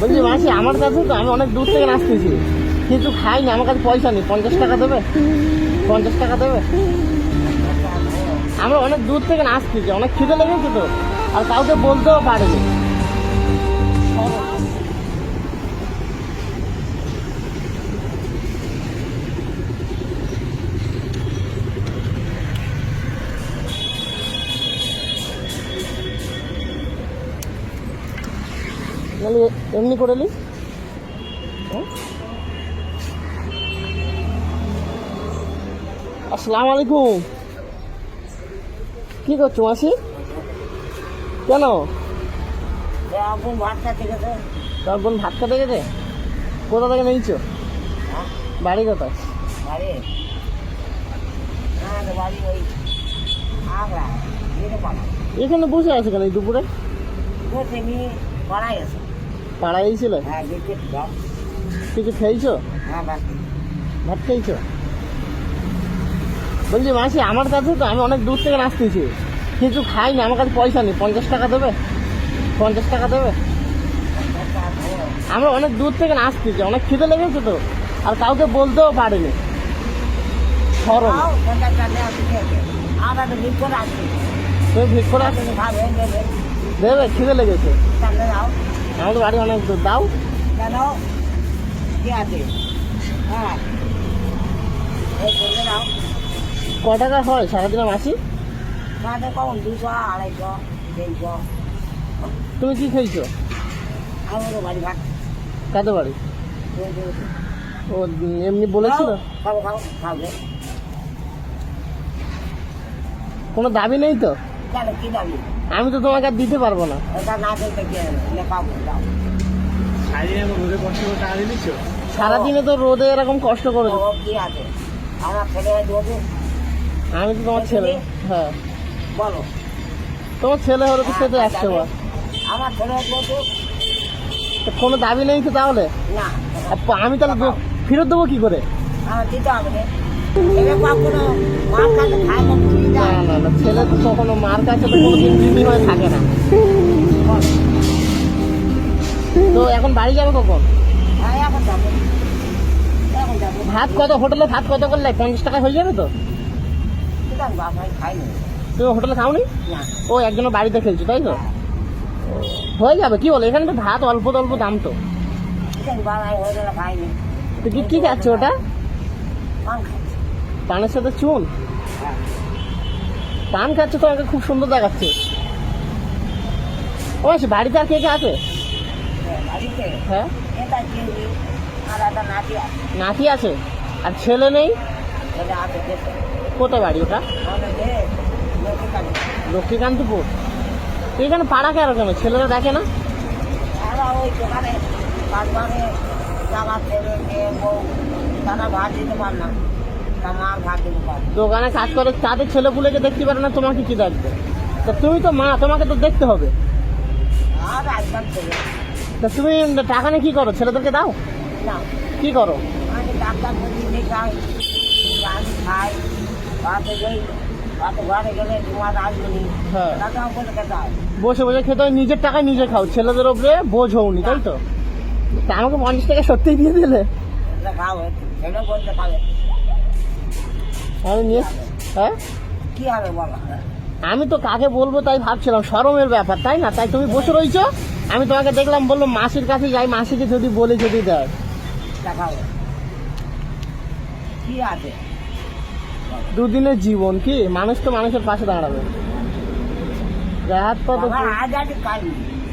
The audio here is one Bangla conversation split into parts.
বলছি, মাসি, আমার কাছে তো আমি অনেক দূর থেকে আসতেছি কিছু খাইনি আমার কাছে পয়সা নেই। পঞ্চাশ টাকা দেবে? পঞ্চাশ টাকা দেবে? আমরা অনেক দূর থেকে নাচতেছি অনেক খিদে লেগেছে তো। আর কাউকে বলতেও পারিনি। এমনি করে নি? আসসালামু আলাইকুম। কি করছ মাসি? কেন? তোর বোন ভাত খেতে গেছে? কোথা থেকে নিয়েছো? বাড়ি কোথায়? এখানে বসে আছে কেন দুপুরে? পাড়াই আছে। পাড়ায় ছিল হ্যাঁ কিছু খেয়েছো? হ্যাঁ ভাত খেয়েছো। বলছি মাসি আমার কাছে তো আমি অনেক দূর থেকে আসতেছি কিছু খাইনি আমার কাছে পয়সা নেই। পঞ্চাশ টাকা দেবে? পঞ্চাশ টাকা দেবে? আমরা অনেক দূর থেকে আসতেছি অনেক খিদে লেগেছে তো। আর কাউকে বলতেও পারিনি। সরল। তুমি দেবে খিদে লেগেছে। আমাদের বাড়ি অনেক দূর দাও কেন হ্যাঁ ক টাকা হয়? সারাদিনে মাসি? কখন? দুশো আড়াইশো তিনশো তুমি কি খেয়েছো? আমাদের বাড়ি ভাত। কাদের বাড়ি? ও এমনি বলেছিল? খাব খাব খাবে কোনো দাবি নেই তো? কেন কি দাবি আমি তো তোমাকে আর দিতে পারব না। ওটা না দিতে কে লেখাবো দাও সারাদিনে তো রোদে এরকম কষ্ট করে কি আছে? আমার ছেলে দেবো। আমি তো তোমার ছেলে। হ্যাঁ। বলো। তোমার ছেলে হলে তো খেতে একশো বার আমার ছেলে দেবো তো। কোনো দাবি নেই তো তাহলে? না। আমি তাহলে ফেরত দেবো কি করে? দিতে হবে ছেলে কখনো মার কাছে খায় না কি না না না ছেলে তো কখনো মার কাছে তো কোনোদিন জিম্মি থাকে না। তো এখন বাড়ি যাবে কখন? হ্যাঁ এখন যাব। ভাত কত হোটেলে ভাত কত করলে? পঞ্চাশ টাকা হয়ে যাবে তো? তুমি হোটেলে খাওনি? না। ও একজনের বাড়িতে খেলছো তাই তো? হয়ে। যাবে কি বলো? এখানে তো ভাত অল্প অল্প দাম তো। হয়ে কি কি খাচ্ছ ওটা? পানের সাথে চুন? পান খাচ্ছে তোমাকে খুব সুন্দর দেখাচ্ছে। ও আচ্ছা বাড়িতে আর কে কে আছে? হ্যাঁ? নাতি আছে। আর ছেলে নেই? কোথায় বাড়ি ওটা? লক্ষ্মীকান্তপুর। তো এখানে পাড়া কেন কেন ছেলেরা দেখে না? জামা ছেলে বউ তারা ভাত দিতে পার না দোকানে কাজ করে তাদের ছেলেপুলেকে দেখতে পারে না তোমাকে কি দেখবে? তা তুমি তো মা তোমাকে তো দেখতে হবে। আর তা তুমি টাকা নিয়ে কি করো? ছেলেদেরকে দাও? কি করো? হ্যাঁ। টাকা বসে বসে খেতে নিজের টাকায় নিজে খাও ছেলেদের ওপরে বোঝ হওনি তাই তো? তা আমাকে পঞ্চাশ টাকা সত্যিই দিয়ে দিলে? এটা আমি নিয়ে হ্যাঁ? কি হবে বলো? আমি তো কাকে বলব তাই ভাবছিলাম শরমের ব্যাপার তাই না? তাই তুমি বসে রইছো? আমি তোমাকে দেখলাম বলল মাসির কাছে যাই মাসিকে যদি বলে যদি দেয়। কি আছে? দুদিনের জীবন কি? মানুষ তো মানুষের পাশে দাঁড়াবে।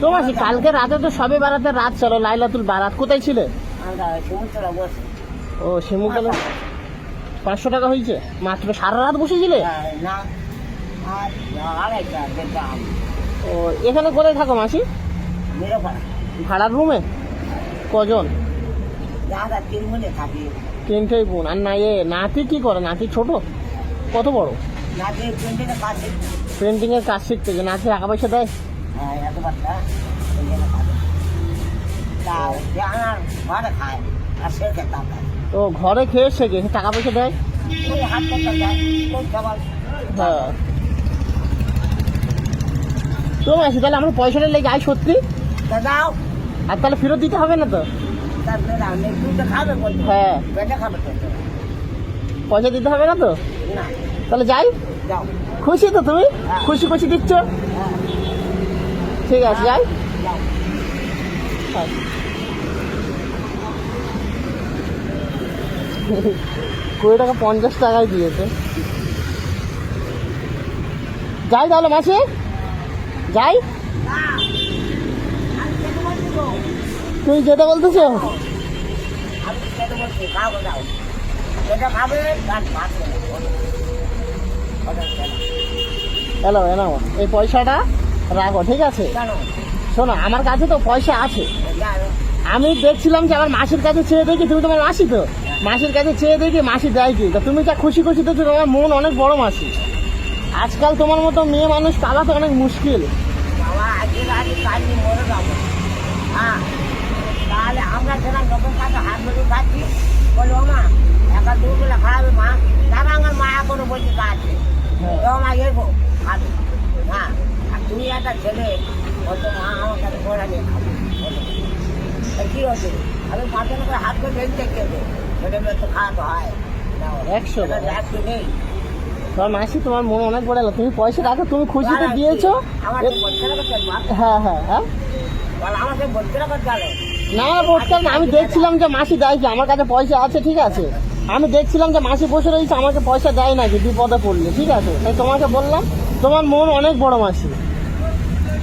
তোমার কালকে রাতে তো সবে বেড়াতে রাত চলো। লাইলাতুল বারাত কোথায় ছিলে? ও শিমুকালে পাঁচশো টাকা হয়েছে? মাত্র সারা রাত বসেছিলে? না ও, এখানে কোথায় থাকো মাসি? ভাড়ার রুমে কজন? তিনটেই বোন। আর না, এ নাতি কি করে? নাতি ছোট? কত বড়? পেন্টিং এর কাজ শিখতেছে নাতি টাকা পয়সা দেয়? যে ঘরে খায় আর সে ও ঘরে খেয়ে সে টাকা পয়সা দেয়। হ্যাঁ। তো মাসি তাহলে আমরা পয়সাটা লেগে আয় সত্যি। তা দাও। আর তাহলে ফেরত দিতে হবে না তো? হ্যাঁ। তো। পয়সা দিতে হবে না তো? তাহলে যাই। যাও। খুশি তো তুমি? খুশি খুশি দিচ্ছ? হ্যাঁ। ঠিক আছে যাই। যাও। কুড়ি টাকা পঞ্চাশ টাকায় দিয়েছে। যাই তাহলে মাসে যাই। তুমি যেতে বলতেছো? এলো এনাও এই পয়সাটা রাখো ঠিক আছে? শোনো আমার কাছে তো পয়সা আছে। আমি দেখছিলাম যে আমার মাসির কাছে চেয়ে দেখি তুমি তোমার মাসি তো? মাসির কাছে চেয়ে দেখি মাসি দেয় কি? তা তুমি যা খুশি খুশি তো তোমার মন অনেক বড় মাসি। আজকাল তোমার মতো মেয়ে মানুষ তারা তো অনেক মুশকিল। আমরা সেরকম লোকের কাছে হাত ধরে খাচ্ছি বলি ও মা একা দুবেলা খাওয়াবে মা তারা আমার মায়া করে বলছে কাছে হ্যাঁ। ও মা এগো খাবে হ্যাঁ আর তুমি একটা ছেলে বলতো মা আমার কাছে পড়া নিয়ে খাবে বলো। তা কি হচ্ছে আমি পাঁচজন করে হাত করে বেঁচে খেতে ছেলে মেয়ে তো খাওয়াতে হয় নাও। একশো তোমার মাসি তোমার মন অনেক বড় হলো। তুমি পয়সা রাখো তুমি খুশিতে দিয়েছ? হ্যাঁ হ্যাঁ হ্যাঁ। না করতে না আমি দেখছিলাম যে মাসি দেয় কি? আমার কাছে পয়সা আছে ঠিক আছে? আমি দেখছিলাম যে মাসি বসে রয়েছে আমাকে পয়সা দেয় না নাকি বিপদে পড়লে ঠিক আছে? তাই তোমাকে বললাম তোমার মন অনেক বড় মাসি।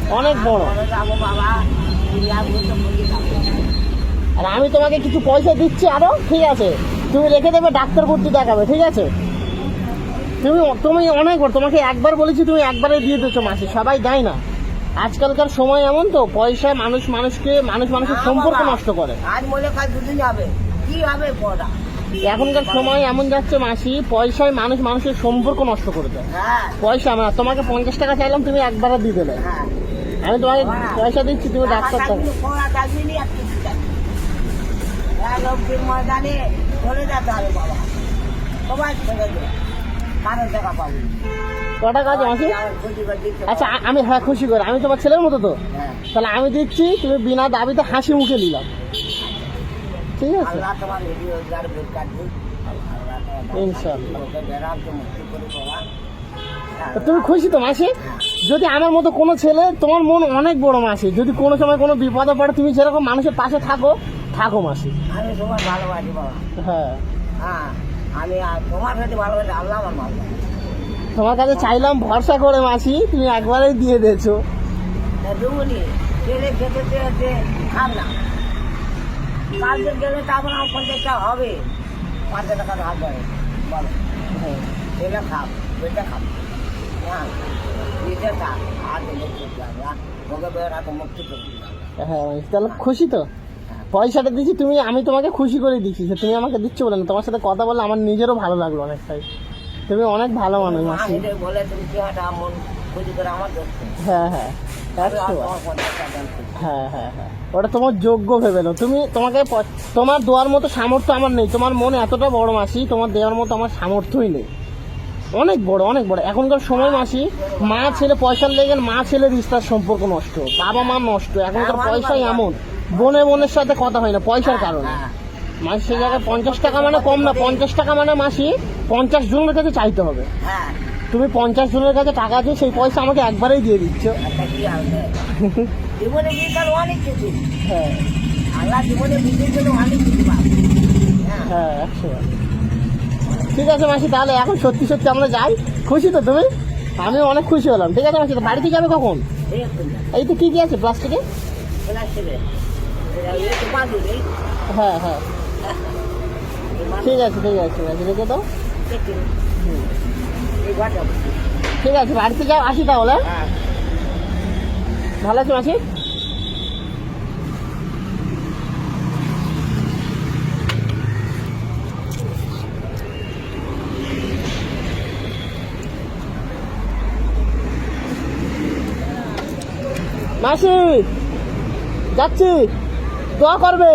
অনেক বড়। আর আমি তোমাকে কিছু পয়সা দিচ্ছি আরও ঠিক আছে? তুমি রেখে দেবে ডাক্তার ভর্তি দেখাবে ঠিক আছে? তুমি তুমি অনেক বড় তোমাকে একবার বলেছি তুমি একবারে দিয়ে দিচ্ছ মাসি সবাই দেয় না। আজকালকার সময় এমন তো পয়সায় মানুষ মানুষকে মানুষ মানুষের সম্পর্ক নষ্ট করে। আজ মনে কাজ দুদিন হবে কি হবে পড়া এখনকার সময় এমন যাচ্ছে মাসি পয়সায় মানুষ মানুষের সম্পর্ক নষ্ট করে দেয়। হ্যাঁ। পয়সা আমার তোমাকে পঞ্চাশ টাকা চাইলাম তুমি একবারে দিয়ে দেবে। হ্যাঁ। আমি তোমাকে পয়সা দিচ্ছি তুমি ডাক্তার টাকা দেখাবে পড়া চাকরি নিয়ে আর কিছু চাই না। এক ময়দানে চলে যেতে হবে বাবা। সবাই ছেড়ে দেবে। কারও টাকা পাবো কটা কাজ মাসি আমার খুশি করে দিতে আচ্ছা আমি হ্যাঁ খুশি করে। আমি তোমার ছেলের মতো তো? হ্যাঁ। তাহলে আমি দিচ্ছি তুমি বিনা দাবিতে হাসি মুখে নিলাম ঠিক আছে? তো তুমি খুশি তো মাসি? যদি আমার মতো কোনো ছেলে তোমার মন অনেক বড় মাসি। যদি কোনো সময় কোনো বিপদে পড়ে তুমি যেরকম মানুষের পাশে থাকো থাকো মাসি। আমি তোমার ভালোবাসি বাবা। হ্যাঁ। হ্যাঁ আমি তোমার সাথে ভালোবাসি আল্লাহ আমার ভালোবাসি। তোমার কাছে চাইলাম ভরসা করে মাসি তুমি একবারেই দিয়ে দিয়েছ। দুগুনি ছেলে খেতে চেয়েছে খাব না। কালকে গেলে তারপর আমার পঞ্চাশটা হবে। পাঁচশো টাকা ধার করে বলো। হ্যাঁ। ছেলে খাব বেটা খাব। হ্যাঁ নিজে থাক আর মুক্তি করে হ্যাঁ তাহলে খুশি তো? পয়সাটা দিচ্ছি তুমি আমি তোমাকে খুশি করে দিচ্ছি যে তুমি আমাকে দিচ্ছ বলে না তোমার সাথে কথা বললে আমার নিজেরও ভালো লাগল অনেকটাই। তুমি অনেক ভালো মানুষ মাসি। মন হ্যাঁ হ্যাঁ। হ্যাঁ। হ্যাঁ হ্যাঁ ওটা তোমার যোগ্য ভেবে নাও। তুমি তোমাকে তোমার দেওয়ার মতো সামর্থ্য আমার নেই। তোমার মন এতটা বড় মাসি তোমার দেওয়ার মতো আমার সামর্থ্যই নেই। অনেক বড় অনেক বড়। এখনকার সময় মাসি মা ছেলে পয়সার লেগে মা ছেলে রিস্তার সম্পর্ক নষ্ট। বাবা মা নষ্ট। এখনকার পয়সাই এমন। বোনে বোনের সাথে কথা হয় না পয়সার কারণে। হ্যাঁ। মাসি সে জায়গায় পঞ্চাশ টাকা মানে কম না পঞ্চাশ টাকা মানে মাসি পঞ্চাশ জনের কাছে চাইতে হবে। হ্যাঁ। তুমি পঞ্চাশ জনের কাছে টাকা আছে সেই পয়সা আমাকে একবারেই দিয়ে দিচ্ছ। হ্যাঁ। হ্যাঁ। হ্যাঁ একশো। ঠিক আছে মাসি তাহলে এখন সত্যি সত্যি আমরা যাই। খুশি তো তুমি? আমি অনেক খুশি হলাম। ঠিক আছে মাসি তো বাড়িতে যাবে কখন? এই তো। কি কি আছে প্লাস্টিকে? ক্লাস হ্যাঁ হ্যাঁ ঠিক আছে ঠিক আছে ঠিক আছে রেখে দাও হুম। এই ঘরটা ঠিক আছে বাড়িতে যাও আসি তাহলে হ্যাঁ ভালো আছে মাসি মাসি যাচ্ছি দোয়া করবে।